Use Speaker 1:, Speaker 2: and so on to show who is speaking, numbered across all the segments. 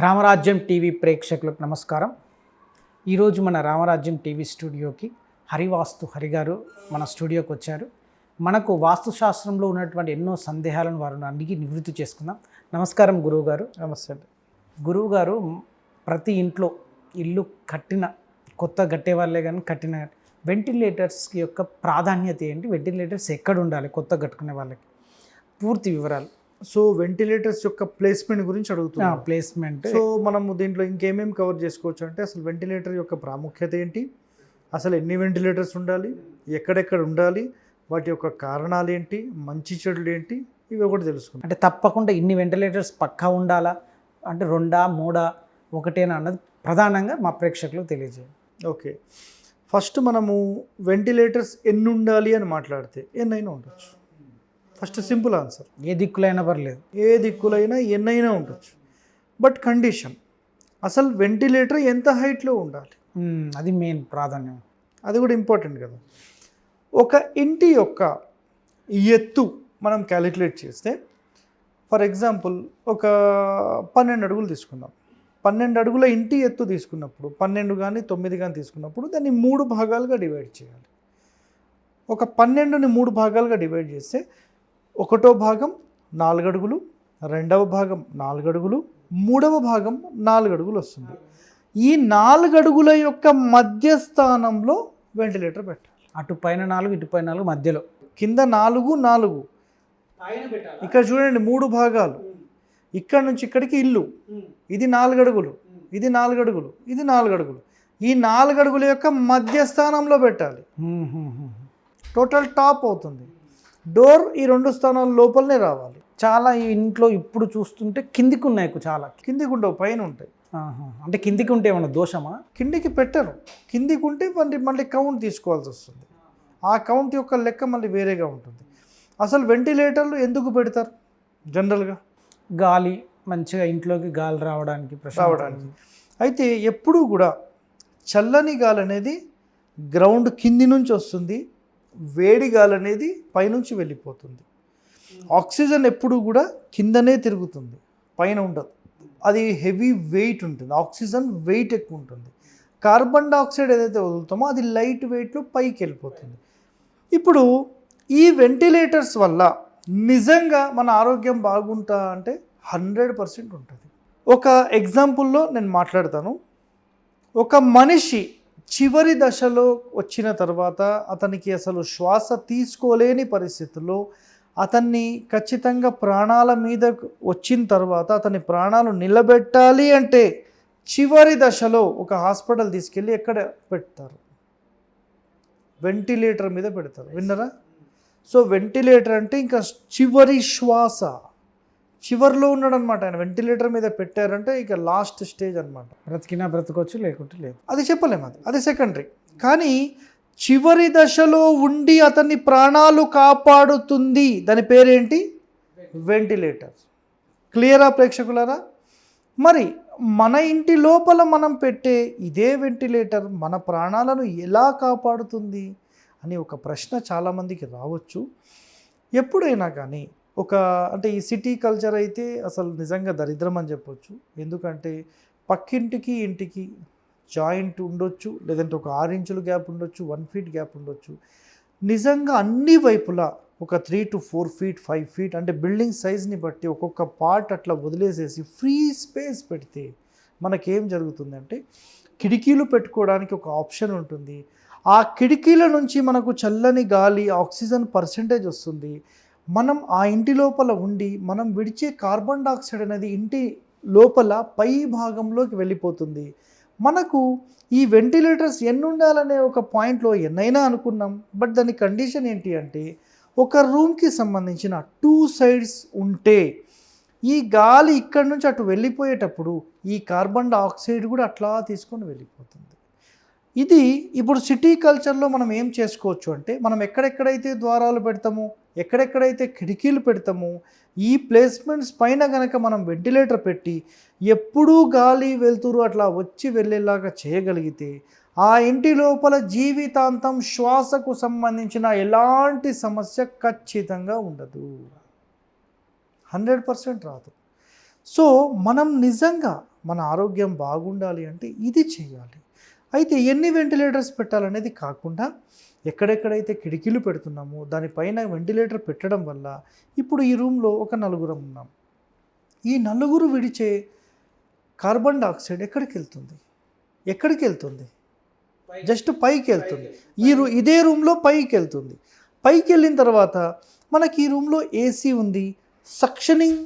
Speaker 1: రామరాజ్యం TV ప్రేక్షకులకు నమస్కారం. ఈరోజు మన రామరాజ్యం టీవీ స్టూడియోకి హరివాస్తు హరి గారు మన స్టూడియోకి వచ్చారు. మనకు వాస్తుశాస్త్రంలో ఉన్నటువంటి ఎన్నో సందేహాలను వారు అడిగి నివృత్తి చేసుకుందాం. నమస్కారం గురువు గారు
Speaker 2: నమస్తే
Speaker 1: గురువు గారు ప్రతి ఇంట్లో ఇల్లు కట్టిన కొత్త కట్టే వాళ్ళే కానీ కట్టిన వెంటిలేటర్స్ యొక్క ప్రాధాన్యత ఏంటి? వెంటిలేటర్స్ ఎక్కడ ఉండాలి? కొత్త కట్టుకునే వాళ్ళకి. పూర్తి వివరాలు.
Speaker 2: సో వెంటిలేటర్స్ యొక్క ప్లేస్మెంట్ గురించి అడుగుతున్నాం.
Speaker 1: ప్లేస్మెంట్
Speaker 2: సో మనము దీంట్లో ఇంకేమేమి కవర్ చేసుకోవచ్చు అంటే అసలు వెంటిలేటర్ యొక్క ప్రాముఖ్యత ఏంటి? అసలు ఎన్ని వెంటిలేటర్స్ ఉండాలి? ఎక్కడెక్కడ ఉండాలి? వాటి యొక్క కారణాలు ఏంటి? మంచి చెడులు ఏంటి? ఇవి ఒకటి తెలుసుకుందాం.
Speaker 1: అంటే తప్పకుండా ఇన్ని వెంటిలేటర్స్ పక్కా ఉండాలా? అంటే రెండా మూడా ఒకటేనా అన్నది ప్రధానంగా మా ప్రేక్షకులకు తెలియజేయండి.
Speaker 2: ఓకే. ఫస్ట్ మనము వెంటిలేటర్స్ ఎన్ని ఉండాలి అని మాట్లాడితే ఎన్నైనా ఉండొచ్చు. First simple answer.
Speaker 1: ఏ దిక్కులైనా పర్లేదు.
Speaker 2: ఏ దిక్కులైనా ఎన్నైనా ఉండొచ్చు. But condition. అసలు వెంటిలేటర్ ఎంత హైట్లో ఉండాలి?
Speaker 1: అది మెయిన్ ప్రాధాన్యం.
Speaker 2: అది కూడా ఇంపార్టెంట్ కదా. ఒక ఇంటి యొక్క ఎత్తు మనం క్యాలిక్యులేట్ చేస్తే ఫర్ ఎగ్జాంపుల్ ఒక పన్నెండు అడుగులు తీసుకుందాం. పన్నెండు అడుగుల ఇంటి ఎత్తు తీసుకున్నప్పుడు పన్నెండు కానీ తొమ్మిది కానీ తీసుకున్నప్పుడు దాన్ని మూడు భాగాలుగా డివైడ్ చేయాలి. ఒక పన్నెండుని మూడు భాగాలుగా డివైడ్ చేస్తే ఒకటో భాగం నాలుగు అడుగులు రెండవ భాగం నాలుగు అడుగులు మూడవ భాగం నాలుగు అడుగులు వస్తుంది. ఈ నాలుగు అడుగుల యొక్క మధ్య స్థానంలో వెంటిలేటర్ పెట్టాలి.
Speaker 1: అటు పైన నాలుగు ఇటు పైన నాలుగు మధ్యలో.
Speaker 2: కింద నాలుగు నాలుగు. ఇక్కడ చూడండి మూడు భాగాలు. ఇక్కడ నుంచి ఇక్కడికి ఇల్లు. ఇది నాలుగు అడుగులు ఇది నాలుగు అడుగులు ఇది నాలుగు అడుగులు ఈ నాలుగు అడుగుల యొక్క మధ్య స్థానంలో పెట్టాలి. టోటల్ టాప్ అవుతుంది. డోర్ ఈ రెండు స్థానాల లోపలనే రావాలి.
Speaker 1: చాలా ఈ ఇంట్లో ఇప్పుడు చూస్తుంటే కిందికి ఉన్నాయి చాలా.
Speaker 2: కిందికి ఉండవు పైన ఉంటాయి.
Speaker 1: అంటే కిందికి ఉంటే ఏమన్నా దోషమా?
Speaker 2: కిందికి పెట్టరు. కిందికి ఉంటే మళ్ళీ మళ్ళీ కౌంట్ తీసుకోవాల్సి వస్తుంది. ఆ కౌంట్ యొక్క లెక్క మళ్ళీ వేరేగా ఉంటుంది. అసలు వెంటిలేటర్లు ఎందుకు పెడతారు? జనరల్గా?
Speaker 1: గాలి మంచిగా ఇంట్లోకి గాలి రావడానికి.
Speaker 2: రావడానికి. అయితే ఎప్పుడూ కూడా చల్లని గాలి అనేది గ్రౌండ్ కింది నుంచి వస్తుంది. వేడి గాలి అనేది పైనుంచి వెళ్ళిపోతుంది. ఆక్సిజన్ ఎప్పుడు కూడా కిందనే తిరుగుతుంది. పైన ఉండదు. అది హెవీ వెయిట్ ఉంటుంది. ఆక్సిజన్ వెయిట్ ఎక్కువ ఉంటుంది. కార్బన్ డైఆక్సైడ్ ఏదైతే వదులుతామో అది లైట్ వెయిట్లో పైకి వెళ్ళిపోతుంది. ఇప్పుడు ఈ వెంటిలేటర్స్ వల్ల నిజంగా మన ఆరోగ్యం బాగుంటా అంటే హండ్రెడ్ పర్సెంట్ ఉంటుంది. ఒక ఎగ్జాంపుల్లో నేను మాట్లాడతాను. ఒక మనిషి చివరి దశలో వచ్చిన తర్వాత అతనికి అసలు శ్వాస తీసుకోలేని పరిస్థితుల్లో అతన్ని ఖచ్చితంగా ప్రాణాల మీద వచ్చిన తర్వాత అతని ప్రాణాలు నిలబెట్టాలి అంటే చివరి దశలో ఒక హాస్పిటల్ తీసుకెళ్ళి ఎక్కడ పెడతారు? వెంటిలేటర్ మీద పెడతారు. విన్నరా? సో వెంటిలేటర్ అంటే ఇంకా చివరి శ్వాస. చివరిలో ఉన్నాడు అనమాట ఆయన. వెంటిలేటర్ మీద పెట్టారంటే ఇక లాస్ట్ స్టేజ్ అనమాట
Speaker 1: బ్రతికినా బ్రతకొచ్చు లేకుంటే లేదు.
Speaker 2: అది చెప్పలేము అది. అది సెకండరీ. కానీ చివరి దశలో ఉండి అతని ప్రాణాలు కాపాడుతుంది. దాని పేరేంటి? వెంటిలేటర్. క్లియరా ప్రేక్షకులారా? మరి మన ఇంటి లోపల మనం పెట్టే ఇదే వెంటిలేటర్ మన ప్రాణాలను ఎలా కాపాడుతుంది అని ఒక ప్రశ్న చాలామందికి రావచ్చు. ఎప్పుడైనా కానీ ఒక అంటే ఈ సిటీ కల్చర్ అయితే అసలు నిజంగా దరిద్రం అని చెప్పొచ్చు. ఎందుకంటే పక్కింటికి ఇంటికి జాయింట్ ఉండొచ్చు లేదంటే ఒక ఆరు ఇంచుల గ్యాప్ ఉండొచ్చు వన్ ఫీట్ గ్యాప్ ఉండొచ్చు. నిజంగా అన్ని వైపులా ఒక three to four feet five feet అంటే బిల్డింగ్ సైజ్ని బట్టి ఒక్కొక్క పార్ట్ అట్లా వదిలేసేసి ఫ్రీ స్పేస్ పెడితే మనకేం జరుగుతుందంటే కిటికీలు పెట్టుకోవడానికి ఒక ఆప్షన్ ఉంటుంది. ఆ కిటికీల నుంచి మనకు చల్లని గాలి ఆక్సిజన్ పర్సెంటేజ్ వస్తుంది. మనం ఆ ఇంటి లోపల ఉండి మనం విడిచే కార్బన్ డయాక్సైడ్ అనేది ఇంటి లోపల పై భాగంలోకి వెళ్ళిపోతుంది. మనకు ఈ వెంటిలేటర్స్ ఎన్ని ఉండాలనే ఒక పాయింట్లో ఎన్నైనా అనుకున్నాం. బట్ దాని కండిషన్ ఏంటి అంటే ఒక రూమ్కి సంబంధించిన టూ సైడ్స్ ఉంటే ఈ గాలి ఇక్కడి నుంచి అటు వెళ్ళిపోయేటప్పుడు ఈ కార్బన్ డయాక్సైడ్ కూడా అట్లా తీసుకొని వెళ్ళిపోతుంది. ఇది ఇప్పుడు సిటీ కల్చర్లో మనం ఏం చేసుకోవచ్చు అంటే మనం ఎక్కడెక్కడైతే ద్వారాలు పెడతామో ఎక్కడెక్కడైతే కిటికీలు పెడతామో ఈ ప్లేస్మెంట్స్ పైన కనుక మనం వెంటిలేటర్ పెట్టి ఎప్పుడూ గాలి వెలుతురు అట్లా వచ్చి వెళ్ళేలాగా చేయగలిగితే ఆ ఇంటి లోపల జీవితాంతం శ్వాసకు సంబంధించిన ఎలాంటి సమస్య ఖచ్చితంగా ఉండదు. హండ్రెడ్ పర్సెంట్ రాదు. సో మనం నిజంగా మన ఆరోగ్యం బాగుండాలి అంటే ఇది చేయాలి. అయితే ఎన్ని వెంటిలేటర్స్ పెట్టాలనేది కాకుండా ఎక్కడెక్కడైతే కిటికీలు పెడుతున్నామో దానిపైన వెంటిలేటర్ పెట్టడం వల్ల ఇప్పుడు ఈ రూమ్లో ఒక నలుగురం ఉన్నాం. ఈ నలుగురు విడిచే కార్బన్ డయాక్సైడ్ ఎక్కడికి వెళ్తుంది? ఎక్కడికి వెళ్తుంది? జస్ట్ పైకి వెళ్తుంది. ఈ రూ ఇదే రూమ్లో పైకి వెళ్తుంది. పైకి వెళ్ళిన తర్వాత మనకి ఈ రూమ్లో ఏసీ ఉంది సక్షనింగ్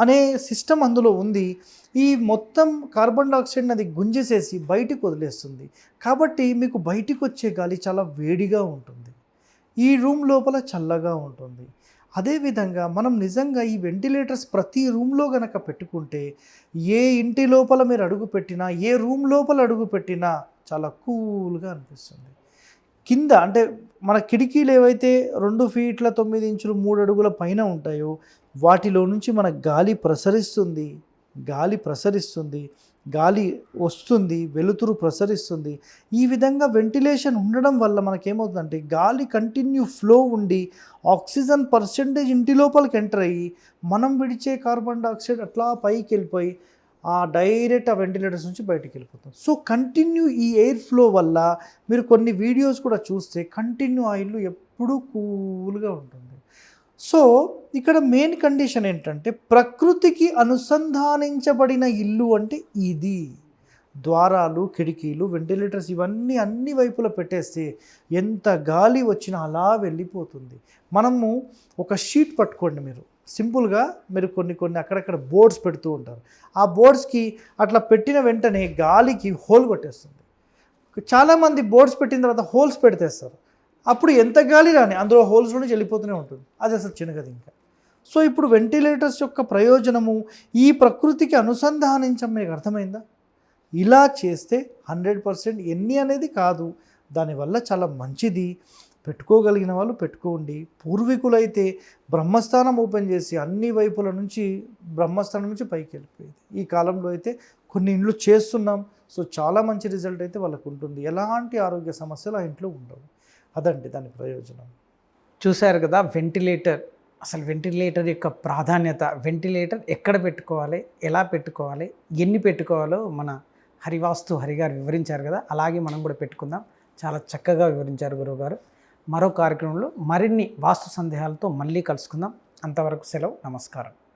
Speaker 2: అనే సిస్టమ్ అందులో ఉంది. ఈ మొత్తం కార్బన్ డైఆక్సైడ్ని అది గుంజేసేసి బయటికి వదిలేస్తుంది. కాబట్టి మీకు బయటికి వచ్చే గాలి చాలా వేడిగా ఉంటుంది. ఈ రూమ్ లోపల చల్లగా ఉంటుంది. అదేవిధంగా మనం నిజంగా ఈ వెంటిలేటర్స్ ప్రతి రూమ్లో గనక పెట్టుకుంటే ఏ ఇంటి లోపల మీరు అడుగు పెట్టినా ఏ రూమ్ లోపల అడుగు పెట్టినా చాలా కూల్గా అనిపిస్తుంది. కింద అంటే మన కిటికీలు ఏవైతే రెండు ఫీట్ల తొమ్మిది ఇంచులు మూడు అడుగుల పైన ఉంటాయో వాటిలో నుంచి మన గాలి ప్రసరిస్తుంది. గాలి ప్రసరిస్తుంది గాలి వస్తుంది వెలుతురు ప్రసరిస్తుంది. ఈ విధంగా వెంటిలేషన్ ఉండడం వల్ల మనకేమవుతుందంటే గాలి కంటిన్యూ ఫ్లో ఉండి ఆక్సిజన్ పర్సెంటేజ్ ఇంటి లోపలికి ఎంటర్ అయ్యి మనం విడిచే కార్బన్ డయాక్సైడ్ అట్లా పైకి వెళ్ళిపోయి ఆ డైరెక్ట్ ఆ వెంటిలేటర్స్ నుంచి బయటికి వెళ్ళిపోతాం. సో కంటిన్యూ ఈ ఎయిర్ ఫ్లో వల్ల మీరు కొన్ని వీడియోస్ కూడా చూస్తే కంటిన్యూ ఆ ఇల్లు ఎప్పుడూ కూల్గా ఉంటుంది. సో ఇక్కడ మెయిన్ కండిషన్ ఏంటంటే ప్రకృతికి అనుసంధానించబడిన ఇల్లు అంటే ఇది. ద్వారాలు కిటికీలు వెంటిలేటర్స్ ఇవన్నీ అన్ని వైపులా పెట్టేస్తే ఎంత గాలి వచ్చినా అలా వెళ్ళిపోతుంది. మనము ఒక షీట్ పట్టుకోండి మీరు. సింపుల్గా మీరు కొన్ని కొన్ని అక్కడక్కడ బోర్డ్స్ పెడుతూ ఉంటారు. ఆ బోర్డ్స్కి అట్లా పెట్టిన వెంటనే గాలికి హోల్ కొట్టేస్తుంది. చాలామంది బోర్డ్స్ పెట్టిన తర్వాత హోల్స్ పెడితేస్తారు. అప్పుడు ఎంత గాలి రాని అందులో హోల్స్ నుంచి వెళ్ళిపోతూనే ఉంటుంది. అది అసలు చిన్నగది ఇంకా. సో ఇప్పుడు వెంటిలేటర్స్ యొక్క ప్రయోజనము ఈ ప్రకృతికి అనుసంధానించడం మీకు అర్థమైందా? ఇలా చేస్తే హండ్రెడ్ పర్సెంట్ ఎన్ని అనేది కాదు. దానివల్ల చాలా మంచిది. పెట్టుకోగలిగిన వాళ్ళు పెట్టుకోండి. పూర్వీకులైతే బ్రహ్మస్థానం ఓపెన్ చేసి అన్ని వైపుల నుంచి బ్రహ్మస్థానం నుంచి పైకి వెళ్ళిపోయేది. ఈ కాలంలో అయితే కొన్ని ఇండ్లు చేస్తున్నాం. సో చాలా మంచి రిజల్ట్ అయితే వాళ్ళకు ఉంటుంది. ఎలాంటి ఆరోగ్య సమస్యలు ఆ ఇంట్లో ఉండవు. అదండి దాని ప్రయోజనం.
Speaker 1: చూశారు కదా వెంటిలేటర్ అసలు వెంటిలేటర్ యొక్క ప్రాధాన్యత వెంటిలేటర్ ఎక్కడ పెట్టుకోవాలి ఎలా పెట్టుకోవాలి ఎన్ని పెట్టుకోవాలో మన హరివాస్తు హరి గారు వివరించారు కదా అలాగే మనం కూడా పెట్టుకుందాం. చాలా చక్కగా వివరించారు గురువుగారు. మరో కార్యక్రమంలో మరిన్ని వాస్తు సందేహాలతో మళ్ళీ కలుసుకుందాం. అంతవరకు సెలవు నమస్కారం.